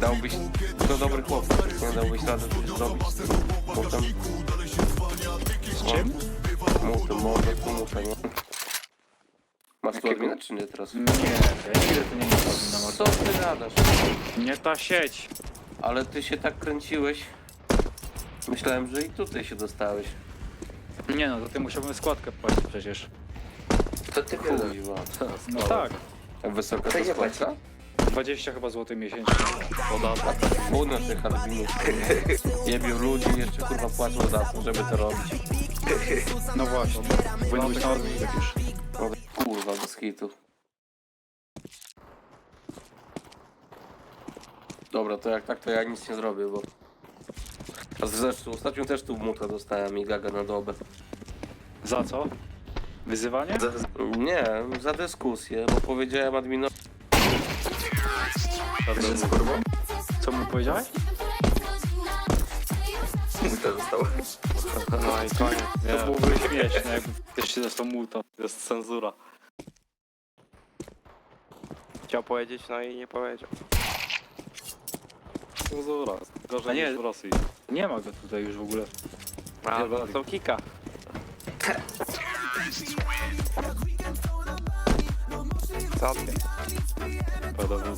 Dałbyś, to dobry chłopak, nie dałbyś rady coś zrobić mutem. Z czym? Mutem, może pomutę, nie? Masz tu Jakiego? admina, czy nie teraz? Nie, ja nigdy to nie ma na Co ty gadasz? Nie ta sieć. Ale ty się tak kręciłeś. Myślałem, że i tutaj się dostałeś. Nie no, to ty musiałbym składkę płacić przecież. To ty Kuźwa. No tak. Jak wysoka To składka? 20 chyba złotych miesięcznie. Podatek. Budno tych adminów. Jebią ludzi, jeszcze kurwa płacą za to, żeby to robić. No właśnie. Powinno być na odwrót już. No, kurwa, bez hitu. Dobra, to jak tak, to ja nic nie zrobię, bo... A zresztą ostatnio też tu muta dostałem i gaga na dobę. Za co? Wyzywanie? Nie, za dyskusję, bo powiedziałem adminowi... Że z kurwą? Co mu powiedziałeś? To zostało. No i koniec. To Nie, byłoby śmieszne, jakby ktoś się dostał multa. jest cenzura. Chciał powiedzieć, no i nie powiedział. Cenzura. A Gorzej nie. niż w Rosji. Nie ma go tutaj już w ogóle. A, to są kika. Co ty? Podobno.